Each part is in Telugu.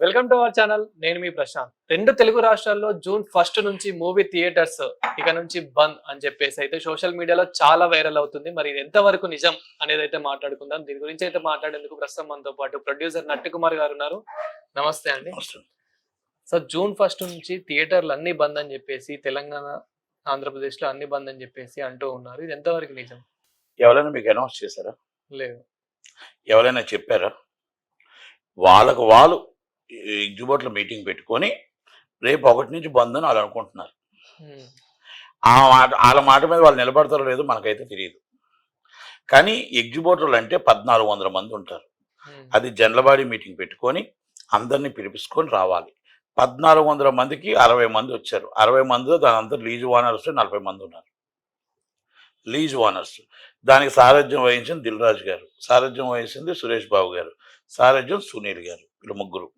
వెల్కమ్ టు అవర్ ఛానల్ నేను మీ ప్రశాంత్. రెండు తెలుగు రాష్ట్రాల్లో జూన్ ఫస్ట్ నుంచి మూవీ థియేటర్స్ ఇక నుంచి బంద్ అని చెప్పేసి అయితే సోషల్ మీడియాలో చాలా వైరల్ అవుతుంది. మరి ఇది ఎంతవరకు నిజం అనేది అయితే మాట్లాడుకుందాం. దీని గురించి అయితే మాట్లాడేందుకు ప్రస్తుతం మనతో పాటు ప్రొడ్యూసర్ నట్టి కుమార్ గారు ఉన్నారు. నమస్తే అండి. సో జూన్ ఫస్ట్ నుంచి థియేటర్లు అన్ని బంద్ అని చెప్పేసి తెలంగాణ ఆంధ్రప్రదేశ్లో అన్ని బంద్ అని చెప్పేసి అంటూ ఉన్నారు. ఇది ఎంతవరకు నిజం? ఎవరైనా మీకు అనౌన్స్ చేశారా? లేదు. ఎవరైనా చెప్పారా? వాళ్ళకు వాళ్ళు ఎగ్జిబోట్ల మీటింగ్ పెట్టుకొని రేపు ఒకటి నుంచి బంద్ అని వాళ్ళు అనుకుంటున్నారు. ఆ మాట వాళ్ళ మాట మీద వాళ్ళు నిలబడతారో లేదో మనకైతే తెలియదు కానీ ఎగ్జిబోటర్లు అంటే పద్నాలుగు వందల మంది ఉంటారు. అది జనరల్ మీటింగ్ పెట్టుకొని అందరినీ పిలిపించుకొని రావాలి. పద్నాలుగు వందల మందికి అరవై మంది వచ్చారు. అరవై మందిలో దాని అంతా లీజ్ ఓనర్స్ నలభై మంది ఉన్నారు. Lease owners. దానికి సారథ్యం వహించింది దిల్ రాజు గారు. సారథ్యం వహించింది సురేష్ బాబు గారు. సారథ్యం సునీల్ గారు. వీళ్ళు ముగ్గురు.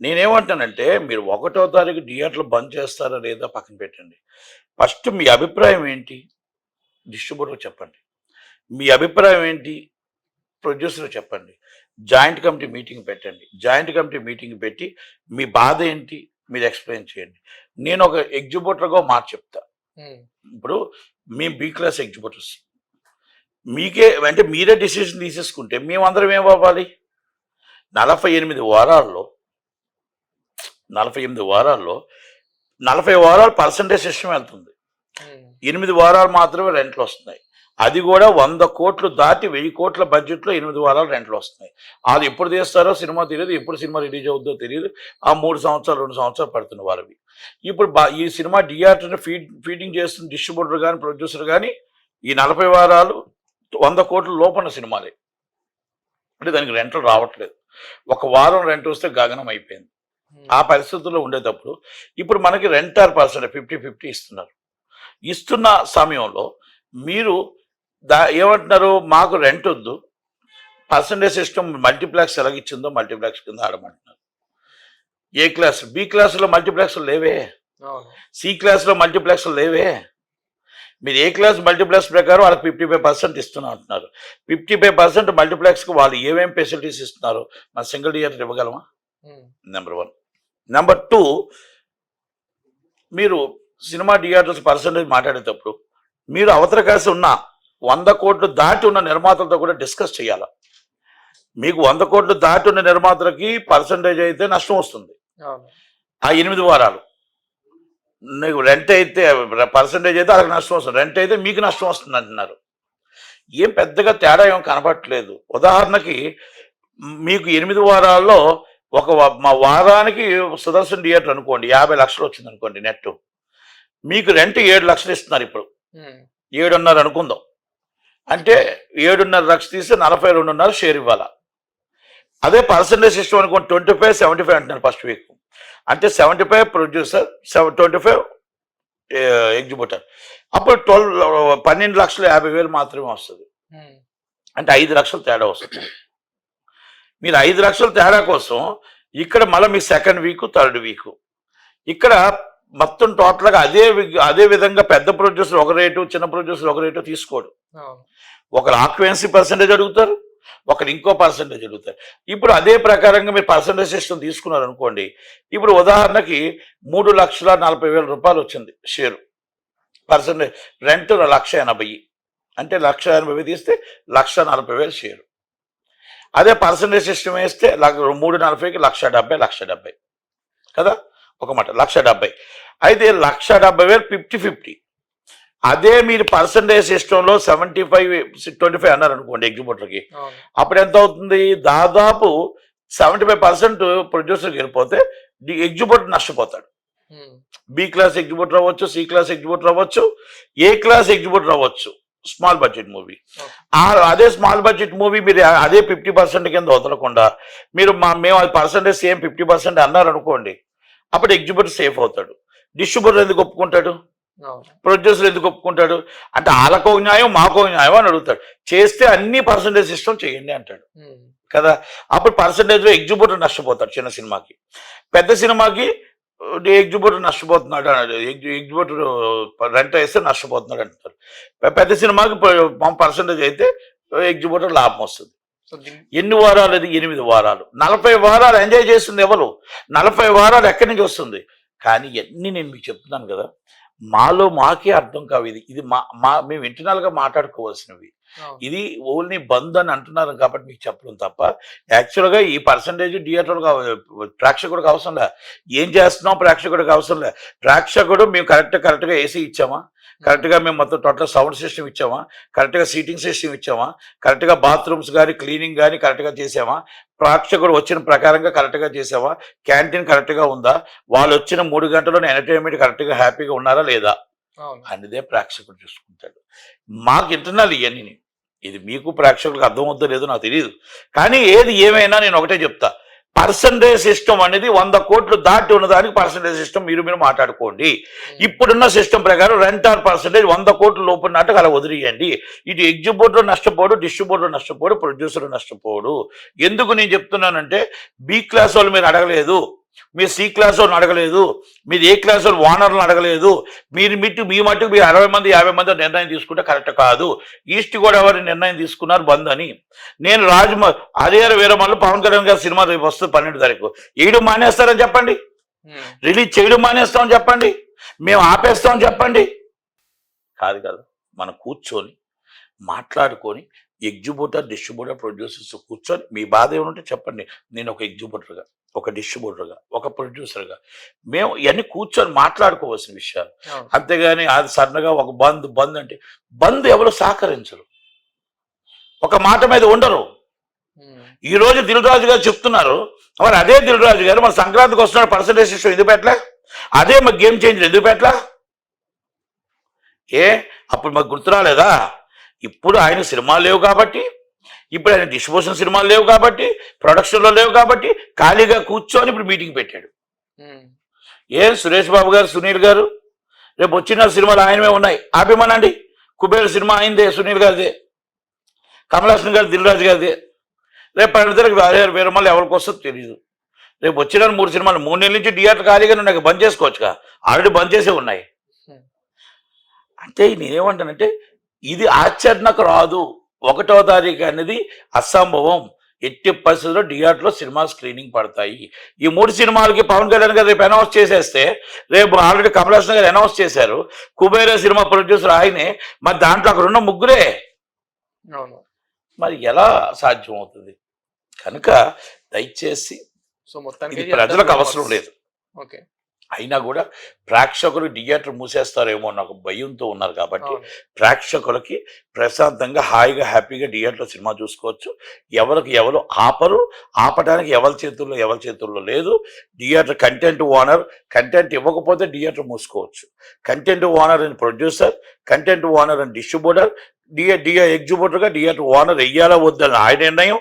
నేనేమంటానంటే మీరు ఒకటో తారీఖు థియేటర్లు బంద్ చేస్తారా లేదా పక్కన పెట్టండి. ఫస్ట్ మీ అభిప్రాయం ఏంటి? డిస్ట్రిబ్యూటర్ చెప్పండి. మీ అభిప్రాయం ఏంటి? ప్రొడ్యూసర్ చెప్పండి. జాయింట్ కమిటీ మీటింగ్ పెట్టండి. జాయింట్ కమిటీ మీటింగ్ పెట్టి మీ బాధ ఏంటి? మీరు ఎక్స్ప్లెయిన్ చేయండి. నేను ఒక ఎగ్జిబ్యూటర్గా మాట చెప్తా. ఇప్పుడు మేము బీ క్లాస్ ఎగ్జిబ్యూటర్స్ మీకే అంటే మీరే డిసిషన్ తీసేసుకుంటే మేమందరం ఏం అవ్వాలి? నలభై ఎనిమిది వారాల్లో నలభై ఎనిమిది వారాల్లో నలభై వారాలు పర్సంటేజ్ సిస్టమ్ వెళ్తుంది. ఎనిమిది వారాలు మాత్రమే రెంట్లు వస్తున్నాయి. అది కూడా వంద కోట్లు దాటి వెయ్యి కోట్ల బడ్జెట్లో ఎనిమిది వారాలు రెంట్లు వస్తున్నాయి. అది ఎప్పుడు తీస్తారో సినిమా తెలియదు ఎప్పుడు సినిమా రిలీజ్ అవుతుందో తెలియదు. ఆ మూడు సంవత్సరాలు రెండు సంవత్సరాలు పడుతున్న వాళ్ళవి ఇప్పుడు ఈ సినిమా థియేటర్ని ఫీడ్ ఫీడింగ్ చేస్తున్న డిస్ట్రిబ్యూటర్ కానీ ప్రొడ్యూసర్ కానీ ఈ నలభై వారాలు వంద కోట్ల లోపల సినిమాలే. అంటే దానికి రెంట్లు రావట్లేదు. ఒక వారం రెంట్ వస్తే గగనం అయిపోయింది. ఆ పరిస్థితుల్లో ఉండేటప్పుడు ఇప్పుడు మనకి రెంటార్ పర్సెంట్ ఫిఫ్టీ ఫిఫ్టీ ఇస్తున్నారు. ఇస్తున్న సమయంలో మీరు దా ఏమంటున్నారు? మాకు రెంట్ వద్దు. పర్సంటేజ్ సిస్టమ్ మల్టీప్లెక్స్ ఎలాగిచ్చిందో మల్టీప్లెక్స్ కింద ఆడమంటున్నారు. A class? బి క్లాసులో మల్టీప్లెక్స్ లేవే. సి క్లాస్లో మల్టీప్లెక్స్ లేవే. మీరు ఏ క్లాస్ మల్టీప్లెక్స్ ప్రకారం వాళ్ళకి ఫిఫ్టీ ఫైవ్ పర్సెంట్ ఇస్తున్నా అంటున్నారు. ఫిఫ్టీ ఫైవ్ పర్సెంట్ మల్టీప్లెక్స్కి వాళ్ళు ఏమేమి ఫెసిలిటీస్ ఇస్తున్నారు? మన single theatre ఇవ్వగలమా? Number one. Number two మీరు సినిమా థియేటర్స్ పర్సంటేజ్ మాట్లాడేటప్పుడు మీరు అవతల కలిసి ఉన్న వంద కోట్లు దాటి ఉన్న నిర్మాతలతో కూడా డిస్కస్ చేయాలి? మీకు వంద కోట్లు దాటి ఉన్న నిర్మాతలకి పర్సంటేజ్ అయితే నష్టం వస్తుంది. ఆ ఎనిమిది వారాలు. నీకు రెంట్ అయితే పర్సంటేజ్ అయితే వాళ్ళకి నష్టం వస్తుంది. రెంట్ అయితే మీకు నష్టం వస్తుంది అంటున్నారు. ఏం పెద్దగా తేడా ఏం కనపట్లేదు ఉదాహరణకి మీకు ఎనిమిది వారాల్లో ఒక మా వారానికి సుదర్శన్ థియేటర్ అనుకోండి యాభై లక్షలు వచ్చింది అనుకోండి నెట్. మీకు రెంట్ ఏడు లక్షలు ఇస్తున్నారు ఇప్పుడు. ఏడున్నర అనుకుందాం. అంటే ఏడున్నర లక్షలు తీస్తే నలభై రెండున్నర షేర్ ఇవ్వాలా? అదే పర్సంటేజ్ సిస్టమ్ అనుకోండి ట్వంటీ ఫైవ్ సెవెంటీ ఫైవ్ అంటున్నారు ఫస్ట్ వీక్. అంటే seventy five producer seven twenty five exhibitor అప్పుడు ట్వెల్వ్ పన్నెండు లక్షల యాభై వేలు మాత్రమే వస్తుంది. అంటే ఐదు లక్షలు తేడా వస్తుంది. మీరు ఐదు లక్షల తేడా కోసం ఇక్కడ మళ్ళీ మీ సెకండ్ వీక్ థర్డ్ వీక్ ఇక్కడ మొత్తం టోటల్గా అదే అదే విధంగా పెద్ద ప్రొడ్యూసర్ ఒక రేటు చిన్న ప్రొడ్యూసర్ ఒక రేటు తీసుకోడు. ఒకరు ఆక్యుపెన్సీ పర్సంటేజ్ అడుగుతారు ఒకరు ఇంకో పర్సంటేజ్ అడుగుతారు. ఇప్పుడు అదే ప్రకారంగా మీరు పర్సంటేజ్ సిస్టమ్ తీసుకున్నారు అనుకోండి ఇప్పుడు ఉదాహరణకి మూడు లక్షల నలభై వేల రూపాయలు వచ్చింది షేరు పర్సంటేజ్ రెంట్ లక్ష ఎనభై. అంటే లక్ష ఎనభై తీస్తే లక్ష నలభై వేలు షేరు అదే పర్సంటేజ్ సిస్టమ్ వేస్తే మూడు నలభైకి లక్ష డెబ్బై లక్ష డెబ్బై. కదా? ఒక మాట లక్ష డెబ్బై. అయితే లక్ష డెబ్బై వేలు ఫిఫ్టీ ఫిఫ్టీ. అదే మీరు పర్సంటేజ్ సిస్టంలో సెవెంటీ ఫైవ్ ట్వంటీ ఫైవ్ అన్నారు అనుకోండి ఎగ్జిబ్యూటర్కి అప్పుడు ఎంత అవుతుంది? దాదాపు సెవెంటీ ఫైవ్ పర్సెంట్ ప్రొడ్యూసర్కి వెళ్ళిపోతే ఎగ్జిబ్యూటర్ నష్టపోతాడు. బి క్లాస్ ఎగ్జిబ్యూటర్ అవ్వచ్చు సి క్లాస్ ఎగ్జిబ్యూటర్ అవ్వచ్చు ఏ క్లాస్ ఎగ్జిబ్యూటర్ అవ్వచ్చు స్మాల్ బడ్జెట్ మూవీ. అదే స్మాల్ బడ్జెట్ మూవీ మీరు అదే ఫిఫ్టీ పర్సెంట్ కింద వదలకుండా మీరు మా మేము అది పర్సెంటేజ్ సేమ్ ఫిఫ్టీ పర్సెంట్ అన్నారు అనుకోండి అప్పుడు ఎగ్జిబ్యూటర్ సేఫ్ అవుతాడు. డిస్ట్రిబ్యూటర్ ఎందుకు ఒప్పుకుంటాడు? ప్రొడ్యూసర్ ఎందుకు ఒప్పుకుంటాడు? అంటే వాళ్ళకో న్యాయం మాకో న్యాయం అని అడుగుతాడు. చేస్తే అన్ని పర్సంటేజ్ సిస్టమ్ చేయండి అంటాడు. కదా? అప్పుడు పర్సంటేజ్ ఎగ్జిబ్యూటర్ నష్టపోతాడు చిన్న సినిమాకి. పెద్ద సినిమాకి ఎగ్జిబ్యూటర్ నష్టపోతున్నాడు అన్నాడు. ఎగ్జిబ్యూటర్ రెంట్ వేస్తే నష్టపోతున్నాడు అంటారు. పె- పెద్ద సినిమాకి పర్సంటేజ్ అయితే ఎగ్జిబ్యూటర్ లాభం వస్తుంది. ఎన్ని వారాలు అది ఎనిమిది వారాలు. నలభై వారాలు ఎంజాయ్ చేస్తుంది ఎవరు? నలభై వారాలు ఎక్కడి నుంచి వస్తుంది? కానీ ఎన్ని నేను మీకు చెప్తున్నాను కదా మాలో మాకే అర్థం కావు ఇది. ఇది మా మా మేము ఇంటర్నల్గా మాట్లాడుకోవాల్సినవి. ఇది ఓన్లీ బంద్ అని అంటున్నారు కాబట్టి మీకు చెప్పడం తప్ప. యాక్చువల్గా ఈ పర్సంటేజ్ థియేటర్లకు ప్రేక్షకుడికి అవసరం లే. ఏం చేస్తున్నాం ప్రేక్షకుడికి అవసరం లే. ప్రేక్షకుడు మేము కరెక్ట్ కరెక్ట్గా ఏసీ ఇచ్చామా? కరెక్ట్గా మేము మొత్తం టోటల్ సౌండ్ సిస్టమ్ ఇచ్చామా? కరెక్ట్గా సీటింగ్ సిస్టమ్ ఇచ్చామా? కరెక్ట్గా బాత్రూమ్స్ కానీ క్లీనింగ్ కానీ కరెక్ట్గా చేసామా? ప్రేక్షకుడు వచ్చిన ప్రకారంగా కరెక్ట్గా చేసావా? క్యాంటీన్ కరెక్ట్గా ఉందా? వాళ్ళు వచ్చిన మూడు గంటల్లో ఎంటర్టైన్మెంట్ కరెక్ట్గా హ్యాపీగా ఉన్నారా లేదా? అనేదే ప్రేక్షకుడు చూసుకుంటాడు. మాకు ఇంటర్నల్ ఇవన్నీ ఇది మీకు ప్రేక్షకులకు అర్థమవుతుందో లేదో నాకు తెలియదు కానీ ఏది ఏమైనా నేను ఒకటే చెప్తా. పర్సంటేజ్ సిస్టమ్ అనేది వంద కోట్లు దాటి ఉన్నదానికి పర్సంటేజ్ సిస్టమ్ మీరు మీరు మాట్లాడుకోండి. ఇప్పుడున్న సిస్టమ్ ప్రకారం రెంట్ ఆర్ పర్సంటేజ్ వంద కోట్ల లోపు నాటకు అలా వదిలేయండి. ఇటు ఎగ్జిబ్యూటర్ నష్టపోడు డిస్ట్రిబ్యూటర్ నష్టపోడు ప్రొడ్యూసర్ నష్టపోడు. ఎందుకు నేను చెప్తున్నానంటే బి క్లాస్ వాళ్ళు మీరు అడగలేదు. మీరు సి క్లాస్ వాళ్ళని అడగలేదు మీరు ఏ క్లాస్ వాళ్ళు ఓనర్లను అడగలేదు మీరు మిట్టు మీ మట్టుకు మీరు అరవై మంది యాభై మంది నిర్ణయం తీసుకుంటే కరెక్ట్ కాదు. ఈస్ట్ గోదావరి నిర్ణయం తీసుకున్నారు బంద్ అని. నేను రాజమ అదే వీరమల్లు పవన్ కళ్యాణ్ గారి సినిమా రేపు వస్తుంది పన్నెండు తారీఖు. వేయడం మానేస్తారని చెప్పండి. ఉమ్. రిలీజ్ చేయడం మానేస్తామని చెప్పండి. మేము ఆపేస్తామని చెప్పండి. కాదు కాదు మనం కూర్చొని మాట్లాడుకొని ఎగ్జిబ్యూటర్ డిస్ట్రిబ్యూటర్ ప్రొడ్యూసర్స్ కూర్చొని మీ బాధ ఏమంటే చెప్పండి. నేను ఒక ఎగ్జిబ్యూటర్గా ఒక డిస్ట్రిబ్యూటర్గా ఒక ప్రొడ్యూసర్గా. మేము ఇవన్నీ కూర్చొని మాట్లాడుకోవాల్సిన విషయాలు. అంతేగాని అది సడన్గా ఒక బంద్ బంద్ అంటే బంద్ ఎవరు సహకరించరు. ఒక మాట మీద ఉండరు. ఈ రోజు దిల్రాజు గారు చెప్తున్నారు. మరి అదే దిల్రాజు గారు మన సంక్రాంతికి వస్తున్నాడు పర్సంటేజ్ సిస్టమ్ ఎందుకు పెట్టలే? అదే మరి గేమ్ చేంజర్ ఎందుకు పెట్టలా? ఏ? అప్పుడు మాకు గుర్తు రాలేదా? ఇప్పుడు ఆయన సినిమాలు లేవు కాబట్టి ఇప్పుడు ఆయన డిస్ట్రిబ్యూషన్ సినిమాలు లేవు కాబట్టి ప్రొడక్షన్లో లేవు కాబట్టి ఖాళీగా కూర్చొని ఇప్పుడు మీటింగ్ పెట్టాడు. ఏం సురేష్ బాబు గారు సునీల్ గారు? రేపు వచ్చిన సినిమాలు ఆయనవే ఉన్నాయి. ఆపేమనండి? కుబేర్ సినిమా అయిందే సునీల్ గారిదే. కమలాసన్ గారి దిల్రాజు గారిదే. రేపు పన్నెండు వేరే వేరే మళ్ళీ ఎవరికి వస్తుందో తెలియదు రేపు వచ్చిన మూడు సినిమాలు మూడు నెలల నుంచి థియేటర్ ఖాళీగానే ఉన్నాయి బంద్ చేసుకోవచ్చుగా. ఆల్రెడీ బంద్ చేసే ఉన్నాయి. అంటే నేనేమంటానంటే ఇది ఆచరణకు రాదు. ఒకటో తారీఖు అనేది అసంభవం. ఎట్టి పరిస్థితుల్లో థియేటర్లో సినిమా స్క్రీనింగ్ పడతాయి. ఈ మూడు సినిమాలకి పవన్ కళ్యాణ్ గారు రేపు అనౌన్స్ చేసేస్తే రేపు ఆల్రెడీ కమలాసన్ గారు అనౌన్స్ చేశారు. కుబేర సినిమా ప్రొడ్యూసర్ ఆయనే. మరి దాంట్లో అక్కడ ఉన్న ముగ్గురే. అవును. మరి ఎలా సాధ్యం అవుతుంది కనుక దయచేసి సో మొత్తానికి ఇది ప్రజలకు అవసరం లేదు. ఓకే. అయినా కూడా ప్రేక్షకులు థియేటర్ మూసేస్తారేమో నాకు భయంతో ఉన్నారు కాబట్టి. ప్రేక్షకులకి ప్రశాంతంగా హాయిగా హ్యాపీగా థియేటర్లో సినిమా చూసుకోవచ్చు. ఎవరికి ఎవరు ఆపరు. ఆపడానికి ఎవరి చేతుల్లో ఎవరి చేతుల్లో లేదు. థియేటర్ కంటెంట్ ఓనర్ కంటెంట్ ఇవ్వకపోతే థియేటర్ మూసుకోవచ్చు. కంటెంట్ ఓనర్ అని ప్రొడ్యూసర్ కంటెంట్ ఓనర్ అని డిస్ట్రిబ్యూటర్ డిఏ డిఏ ఎగ్జిబ్యూటర్గా థియేటర్ ఓనర్ వెయ్యాలా వద్దని ఆయన నిర్ణయం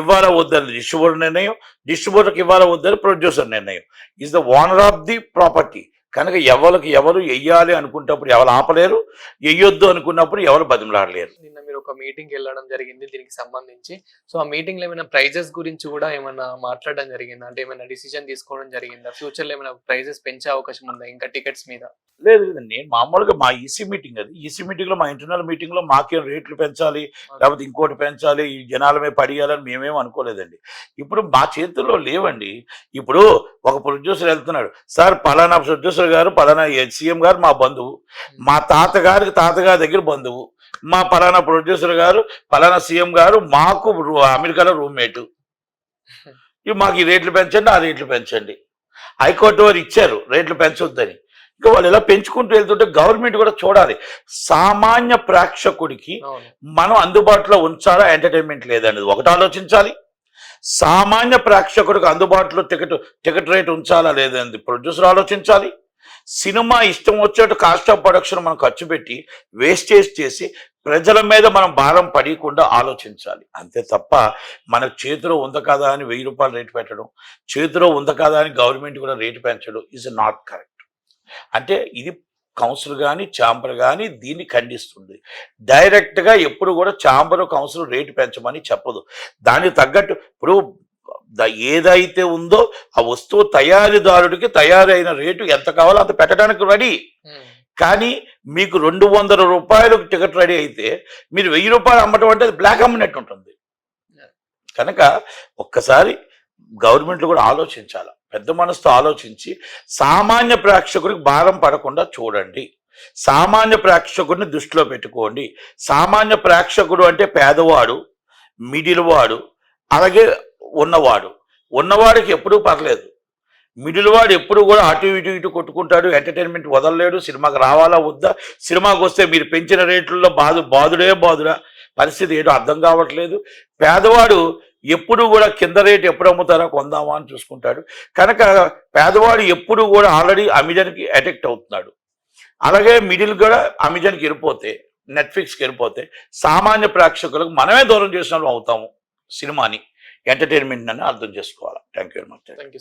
ఇవ్వాలా వద్దని డిస్ట్రిబ్యూటర్ నిర్ణయం డిస్ట్రిబ్యూటర్కి ఇవ్వాలా వద్దని ప్రొడ్యూసర్ నిర్ణయం. Is the owner of the property కనుక ఎవరికి ఎవరు వెయ్యాలి అనుకున్నప్పుడు ఎవరు ఆపలేరు వెయ్యొద్దు అనుకున్నప్పుడు ఎవరు బతిమలాడలేరు. నిన్న మీరు ఒక మీటింగ్ వెళ్ళడం జరిగింది దీనికి సంబంధించి. సో ఆ మీటింగ్లో ఏమైనా ప్రైజెస్ గురించి కూడా ఏమైనా మాట్లాడడం జరిగిందా? అంటే ఏమైనా డిసిజన్ తీసుకోవడం జరిగిందా? ఫ్యూచర్లో ఏమైనా ప్రైజెస్ పెంచే అవకాశం ఉందా ఇంకా టికెట్స్ మీద? లేదు నేను మామూలుగా మా ఈసీ మీటింగ్ అది. ఈసీ మీటింగ్లో మా ఇంటర్నల్ మీటింగ్లో మాకేం రేట్లు పెంచాలి లేకపోతే ఇంకోటి పెంచాలి ఈ జనాల మీద పడియాలని మేమేం అనుకోలేదండి. ఇప్పుడు మా చేతుల్లో లేవండి. ఇప్పుడు ఒక ప్రొడ్యూసర్ వెళ్తున్నాడు. సార్ పలానా ప్రొడ్యూసర్ గారు పలానా సీఎం గారు మా బంధువు. మా తాతగారికి తాతగారి దగ్గర బంధువు. మా పలానా ప్రొడ్యూసర్ గారు పలానా సీఎం గారు మాకు అమెరికాలో రూమ్మేటు. ఇవి మాకు ఈ రేట్లు పెంచండి ఆ రేట్లు పెంచండి. హైకోర్టు వారు ఇచ్చారు రేట్లు పెంచొద్దని. ఇంకా వాళ్ళు ఇలా పెంచుకుంటూ వెళ్తుంటే గవర్నమెంట్ కూడా చూడాలి. సామాన్య ప్రేక్షకుడికి మనం అందుబాటులో ఉంచాలా ఎంటర్టైన్మెంట్ లేదనేది ఒకటి ఆలోచించాలి. సామాన్య ప్రేక్షకుడికి అందుబాటులో టికెట్ టికెట్ రేట్ ఉంచాలా లేదని ప్రొడ్యూసర్ ఆలోచించాలి. సినిమా ఇష్టం వచ్చేట్టు కాస్ట్ ఆఫ్ ప్రొడక్షన్ మనం ఖర్చు పెట్టి వేస్టేజ్ చేసి ప్రజల మీద మనం భారం పడకుండా ఆలోచించాలి. అంతే తప్ప మన చేతిలో ఉంది కదా అని వెయ్యి రూపాయలు రేటు పెట్టడం చేతిలో ఉంది కదా అని గవర్నమెంట్ కూడా రేటు పెంచడం ఈజ్ నాట్ కరెక్ట్ అంటే ఇది కౌన్సిల్ కానీ ఛాంబర్ కానీ దీన్ని ఖండిస్తుంది. డైరెక్ట్గా ఎప్పుడు కూడా ఛాంబర్ కౌన్సిల్ రేటు పెంచమని చెప్పదు. దానికి తగ్గట్టు ఇప్పుడు ఏదైతే ఉందో ఆ వస్తువు తయారీదారుడికి తయారైన రేటు ఎంత కావాలో అంత పెట్టడానికి రెడీ. కానీ మీకు రెండు వందల రూపాయలు టికెట్ రెడీ అయితే మీరు వెయ్యి రూపాయలు అమ్మటం అంటే అది బ్లాక్ అమ్మినట్టు ఉంటుంది. కనుక ఒక్కసారి గవర్నమెంట్లు కూడా ఆలోచించాలి? పెద్ద మనసుతో ఆలోచించి సామాన్య ప్రేక్షకుడికి భారం పడకుండా చూడండి. సామాన్య ప్రేక్షకుడిని దృష్టిలో పెట్టుకోండి. సామాన్య ప్రేక్షకుడు అంటే పేదవాడు మిడిల్ వాడు అలాగే ఉన్నవాడు. ఉన్నవాడికి ఎప్పుడూ పర్లేదు. మిడిల్ వాడు ఎప్పుడు కూడా అటు ఇటు ఇటు కొట్టుకుంటాడు ఎంటర్టైన్మెంట్ వదలలేడు సినిమాకి రావాలా వద్దా? సినిమాకి వస్తే మీరు పెంచిన రేట్లలో బాధ బాధుడే బాధుడా. పరిస్థితి ఏదో అర్థం కావట్లేదు. పేదవాడు ఎప్పుడు కూడా కింద రేటు ఎప్పుడు అమ్ముతారా కొందామా అని చూసుకుంటాడు. కనుక పేదవాడు ఎప్పుడు కూడా ఆల్రెడీ అమెజాన్కి అడిక్ట్ అవుతున్నాడు. అలాగే మిడిల్ కూడా అమెజాన్కి వెళ్ళిపోతే నెట్ఫ్లిక్స్కి వెళ్ళిపోతే సామాన్య ప్రేక్షకులకు మనమే దూరం చేసిన అవుతాము సినిమాని ఎంటర్టైన్మెంట్ అని అర్థం చేసుకోవాలి. Thank you very much. Thank you